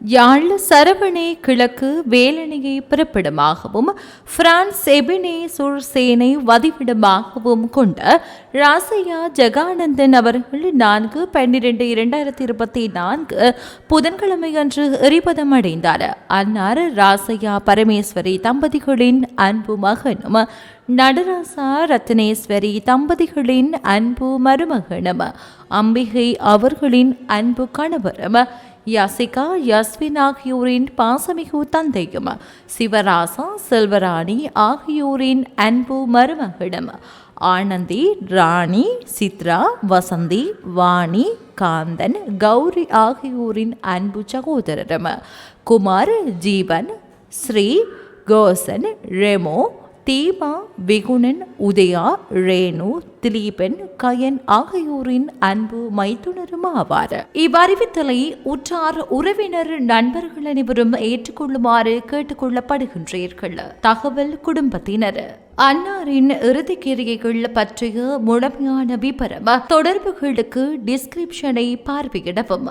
யாழ் சரவணே கிழக்கு வேலனையை பிறப்பிடமாகவும் பிரான்ஸ் எபினே சுர்சேனை வதிவிடமாகவும் கொண்ட ராசையா ஜெகானந்தன் அவர்கள் நான்கு பன்னிரண்டு இரண்டாயிரத்தி இருபத்தி நான்கு புதன்கிழமை அன்று எரிபதம் அடைந்தார் அன்னார் ராசையா பரமேஸ்வரி தம்பதிகளின் அன்பு மகனும் நடராசா ரத்னேஸ்வரி தம்பதிகளின் அன்பு மருமகனும் அம்பிகை அவர்களின் அன்பு கணவரும் யாசிகா யஸ்வின் ஆகியோரின் பாசமிகு தந்தையும் சிவராசா செல்வராணி ஆகியோரின் அன்பு மருமகளும் ஆனந்தி ராணி சித்ரா வசந்தி வாணி காந்தன் கௌரி ஆகியோரின் அன்பு சகோதரரும் குமார் ஜீவன் ஸ்ரீ கோசன் ரெமோ தீபா விகுணன் உதயா ரேணு திலீபன் கயன் ஆகியோரின் அன்பு மைத்துனரும் ஆவார். இவ்வறிவித்தலை உற்றார் உறவினர் நண்பர்கள் அனைவரும் ஏற்றுக்கொள்ளுமாறு கேட்டுக்கொள்ளப்படுகின்றீர்கள். தகவல் குடும்பத்தினர். அன்னாரின் இறுதிக்கிரியைகள் பற்றிய முழுமையான விபரம் தொடர்புகளுக்கு டிஸ்கிரிப்ஷனை பார்வையிடவும்.